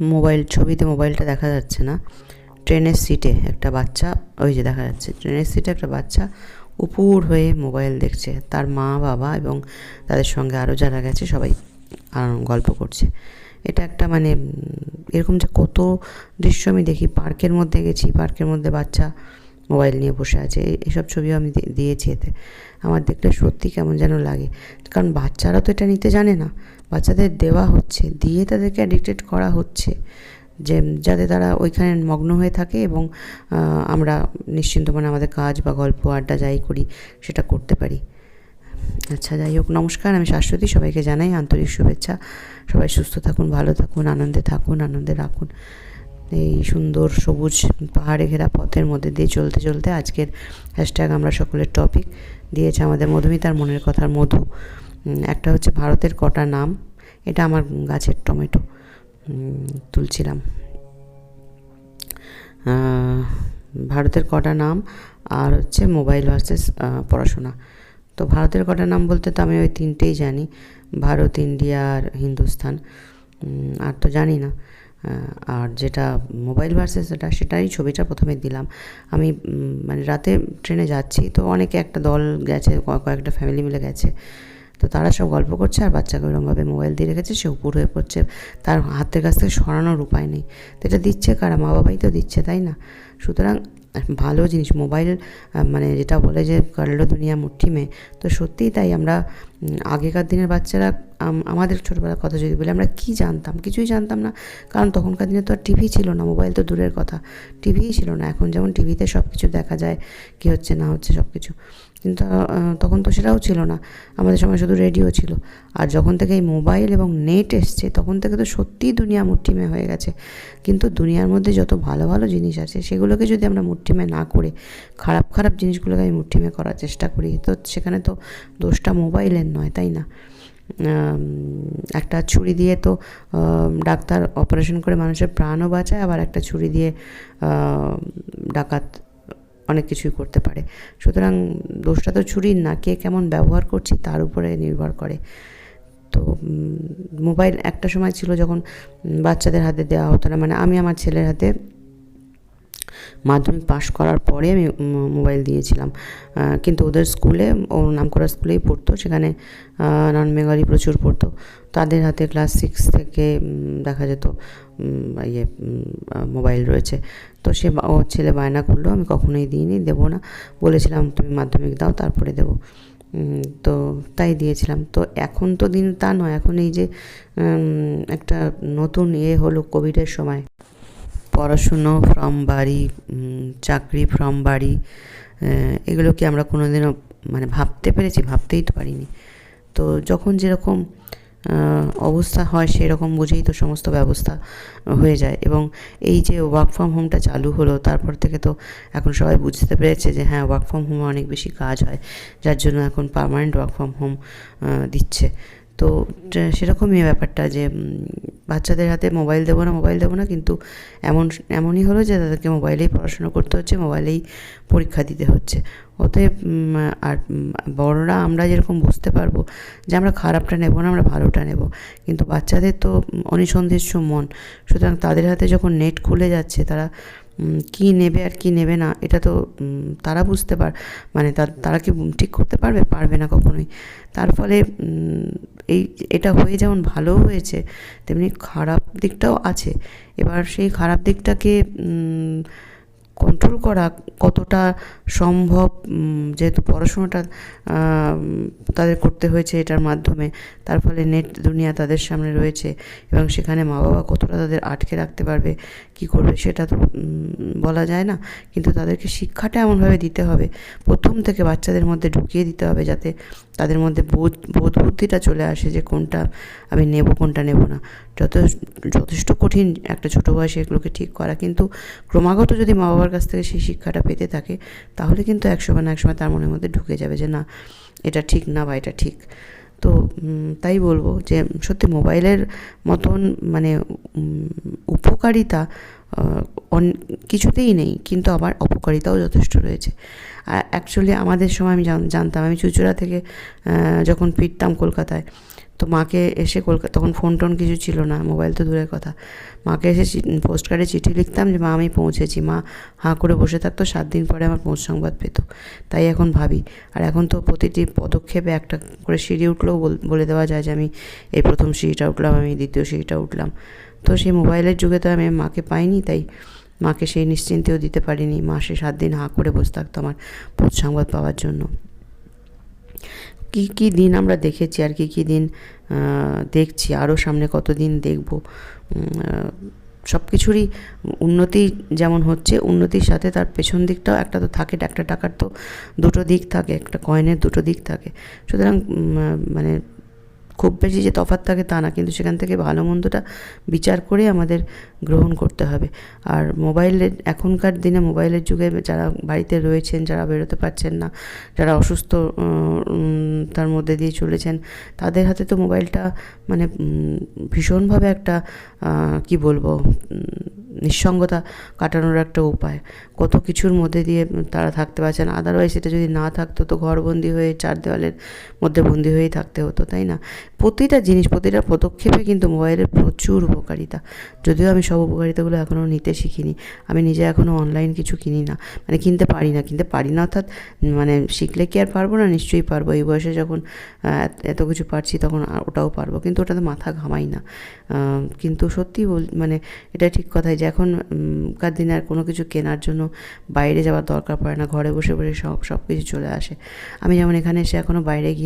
Mobile, ছবিতে মোবাইলটা দেখা যাচ্ছে না। ট্রেনের সিটে একটা বাচ্চা, ওই যে দেখা যাচ্ছে, ট্রেনের সিটে একটা বাচ্চা উপুর হয়ে মোবাইল দেখছে। তার মা, বাবা এবং তাদের সঙ্গে আরও যারা গেছে, সবাই গল্প করছে। এটা একটা মানে এরকম যে কত দৃশ্য আমি দেখি। পার্কের মধ্যে গেছি, পার্কের মধ্যে বাচ্চা মোবাইল নিয়ে বসে আছে এইসব ছবিও আমি দিয়েছি এতে। আমার দেখলে সত্যি কেমন যেন লাগে। কারণ বাচ্চারা তো এটা নিতে জানে না। বাচ্চাদের দেওয়া হচ্ছে, দিয়ে তাদেরকে অ্যাডিক্টেড করা হচ্ছে। যে যাতে তারা ওইখানে মগ্ন হয়ে থাকে এবং আমরা নিশ্চিন্ত মানে আমাদের কাজ বা গল্প, আড্ডা যাই করি, সেটা করতে পারি। আচ্ছা যাই হোক, নমস্কার। আমি শাশ্বতী, সবাইকে জানাই আন্তরিক শুভেচ্ছা। সবাই সুস্থ থাকুন, ভালো থাকুন, আনন্দে থাকুন, আনন্দে রাখুন। এই সুন্দর সবুজ পাহাড়ে ঘেরা পথের মধ্যে দিয়ে চলতে চলতে আজকের হ্যাশট্যাগ আমরা সকলের টপিক দিয়েছে আমাদের মধুমিতার মনের কথার মধু। একটা হচ্ছে ভারতের কটা নাম, এটা আমার গাছের টমেটো তুলছিলাম। ভারতের কটা নাম আর হচ্ছে মোবাইল ভার্সেস পড়াশোনা। তো ভারতের কটা নাম বলতে তো আমি ওই তিনটেই জানি, ভারত, ইন্ডিয়া আর হিন্দুস্তান আর তো জানি না। আর যেটা মোবাইল ভার্সেস যেটা সেটারই ছবিটা প্রথমে দিলাম। আমি মানে রাতে ট্রেনে যাচ্ছি, তো অনেকে একটা দল গেছে কয়েকটা ফ্যামিলি মিলে গেছে। তো তারা সব গল্প করছে আর বাচ্চাকে ওরকমভাবে মোবাইল দিয়ে রেখেছে, সে উপর হয়ে পড়ছে। তার হাতের কাছ থেকে সরানোর উপায় নেই। তো এটা দিচ্ছে কারা? মা বাবাই তো দিচ্ছে, তাই না? সুতরাং, ভালো জিনিস মোবাইল মানে যেটা বলে যে কারলো দুনিয়া মুঠি মে তো সত্যিই তাই আমরা আগেকার দিনের বাচ্চারা আমাদের ছোটোবেলার কথা যদি বলি, আমরা কি জানতাম? কিছুই জানতাম না। কারণ তখনকার দিনে তো আর টিভি ছিল না মোবাইল তো দূরের কথা। টিভিই ছিল না। এখন যেমন টিভিতে সব কিছু দেখা যায়, কী হচ্ছে, না হচ্ছে সব কিছু কিন্তু তখন তো সেটাও ছিল না। আমাদের সময় শুধু রেডিও ছিল। আর যখন থেকে এই মোবাইল এবং নেট এসছে, তখন থেকে তো সত্যিই দুনিয়া মুঠিমে হয়ে গেছে। কিন্তু দুনিয়ার মধ্যে যত ভালো ভালো জিনিস আছে, সেগুলোকে যদি আমরা মুঠিমে না করে, খারাপ খারাপ জিনিসগুলোকে আমি মুঠিমে করার চেষ্টা করি, তো সেখানে তো দোষটা মোবাইলের নয়, তাই না? একটা ছুরি দিয়ে তো ডাক্তার অপারেশন করে মানুষের প্রাণও বাঁচায়, আবার একটা ছুরি দিয়ে ডাকাত অনেক কিছুই করতে পারে। সুতরাং দোষটা তো ছুরির না, কে কেমন ব্যবহার করছি তার উপরে নির্ভর করে। তো মোবাইল একটা সময় ছিল যখন বাচ্চাদের হাতে দেওয়া হতো না মানে আমি আমার ছেলের হাতে মাধ্যমিক পাশ করার পরে আমি মোবাইল দিয়েছিলাম। কিন্তু ওদের স্কুলে, ও নাম করা স্কুলেই পড়তো, সেখানে নন বেঙ্গলি প্রচুর পড়তো। তাদের হাতে ক্লাস সিক্স থেকে দেখা যেত ইয়ে মোবাইল রয়েছে। তো সে ওর ছেলে বায়না করল, আমি কখনোই দিইনি, দেবো না। বলেছিলাম, তুমি মাধ্যমিক দাও, তারপরে দেবো। তো তাই দিয়েছিলাম। তো এখন তো দিন তা নয়, এখন এই যে একটা নতুন ইয়ে হলো কোভিডের সময়। পড়াশুনো ফ্রম বাড়ি চাকরি ফ্রম বাড়ি এগুলো কি আমরা কোনোদিনও মানে ভাবতে পেরেছি, ভাবতেই তো পারিনি। তো যখন যেরকম অবস্থা হয় সেরকম বুঝেই তো সমস্ত ব্যবস্থা হয়ে যায়। এবং এই যে ওয়ার্ক ফ্রম হোমটা চালু হলো, তারপর থেকে তো এখন সবাই বুঝতে পেরেছে যে হ্যাঁ ওয়ার্ক ফ্রম হোমে অনেক বেশি কাজ হয়, যার জন্য এখন পার্মানেন্ট ওয়ার্ক ফ্রম হোম দিচ্ছে। তো সেরকমই ব্যাপারটা যে বাচ্চাদের হাতে মোবাইল দেবো না মোবাইল দেবো না, কিন্তু এমন, এমনই হলো যে তাদেরকে মোবাইলেই পড়াশোনা করতে হচ্ছে মোবাইলেই পরীক্ষা দিতে হচ্ছে। অতএব আর বড়রা আমরা যেরকম বুঝতে পারব যে আমরা খারাপটা নেব না, আমরা ভালোটা নেব, কিন্তু বাচ্চাদের তো অনিসন্ধিৎস মন। সুতরাং তাদের হাতে যখন নেট খুলে যাচ্ছে, তারা কি নেবে আর কি নেবে না, এটা তো তারা বুঝতে পার মানে তারা কি ঠিক করতে পারবে? পারবে না কখনোই। তার ফলে এই এটা হয়ে যেমন ভালোও হয়েছে, তেমনি খারাপ দিকটাও আছে। এবার সেই খারাপ দিকটাকে কন্ট্রোল করা কতটা সম্ভব যেহেতু পড়াশোনাটা তাদের করতে হয়েছে এটার মাধ্যমে, তার ফলে নেট দুনিয়া তাদের সামনে রয়েছে এবং সেখানে মা বাবা কতটা তাদের আটকে রাখতে পারবে, কি করবে সেটা তো বলা যায় না। কিন্তু তাদেরকে শিক্ষাটা এমনভাবে দিতে হবে, প্রথম থেকে বাচ্চাদের মধ্যে ঢুকিয়ে দিতে হবে যাতে তাদের মধ্যে বোধ বোধ বুদ্ধিটা চলে আসে যে কোনটা আমি নেব, কোনটা নেব না। যত যথেষ্ট কঠিন একটা ছোটো বয়সে এগুলোকে ঠিক করা। কিন্তু ক্রমাগত যদি মা বাবার কাছ থেকে সেই শিক্ষাটা পেতে থাকে, তাহলে কিন্তু একসময় না একসময় তার মনের মধ্যে ঢুকে যাবে যে, না, এটা ঠিক না বা এটা ঠিক। তো তাই বলব যে, সত্যি মোবাইলের মতন মানে উপকারিতা কিছুতেই নেই, কিন্তু আবার অপকারিতাও যথেষ্ট রয়েছে। অ্যাকচুয়ালি আমাদের সময় আমি জানতাম। আমি চুচুড়া থেকে যখন ফিরতাম কলকাতায় তো মাকে এসে কলকাতা তখন ফোন টোন কিছু ছিল না, মোবাইল তো দূরের কথা। মাকে এসে পোস্ট কার্ডে চিঠি লিখতাম যে, মা, আমি পৌঁছেছি। মা হাঁ করে বসে থাকতো, সাত দিন পরে আমার পৌঁছ সংবাদ পেত। তাই এখন ভাবি, আর এখন তো প্রতিটি পদক্ষেপে একটা করে সিঁড়ি উঠলেও বল- দেওয়া যায় যে, আমি এই প্রথম সিঁড়িটা উঠলাম, আমি দ্বিতীয় সিঁড়িটা উঠলাম। তো সেই মোবাইলের যুগে তো আমি মাকে পাইনি, তাই মাকে সেই নিশ্চিন্তেও দিতে পারিনি। মা সে সাত দিন হাঁ করে বসে থাকতো আমার পৌঁছ সংবাদ পাওয়ার জন্য। কি কি দিন আমরা দেখেছি আর কি কি দিন দেখছি আরও সামনে কত দিন দেখব সব কিছুরই উন্নতি যেমন হচ্ছে, উন্নতির সাথে তার পেছন দিকটাও একটা তো থাকে, একটা টাকার তো দুটো দিক থাকে, একটা কয়েনের দুটো দিক থাকে। সুতরাং মানে খুব বেশি যে তফাত থাকে তা না, কিন্তু সেখান থেকে ভালো মন্দটা বিচার করে আমাদের গ্রহণ করতে হবে। আর মোবাইলের, এখনকার দিনে মোবাইলের যুগে যারা বাড়িতে রয়েছেন, যারা বেরোতে পারছেন না, যারা অসুস্থ তার মধ্যে দিয়ে চলেছেন, তাদের হাতে তো মোবাইলটা মানে ভীষণভাবে একটা কি বলব নিঃসঙ্গতা কাটানোর একটা উপায়। কত কিছুর মধ্যে দিয়ে তারা থাকতে পারছেন আদারওয়াইজ এটা যদি না থাকতো তো ঘরবন্দি হয়ে, চার দেওয়ালের মধ্যে বন্দি হয়েই থাকতে হতো, তাই না? প্রতিটা জিনিস, প্রতিটা পদক্ষেপে কিন্তু মোবাইলের প্রচুর উপকারিতা। যদিও আমি সব উপকারিতাগুলো এখনও নিতে শিখিনি। আমি নিজে এখনও অনলাইন কিছু কিনি না। মানে কিনতে পারি না। কিনতে পারি না অর্থাৎ মানে শিখলে কি আর পারব না? নিশ্চয়ই পারব। এই বয়সে যখন এত- কিছু পারছি তখন ওটাও পারব। কিন্তু ওটাতে মাথা ঘামাই না। কিন্তু সত্যি বল মানে এটা ঠিক কথাই যে এখন কার দিনে আর কোনো কিছু কেনার জন্য বাইরে যাওয়ার দরকার পড়ে না, ঘরে বসে বসে সব সব কিছু চলে আসে। আমি যেমন এখানে এসে এখনও বাইরে গিয়ে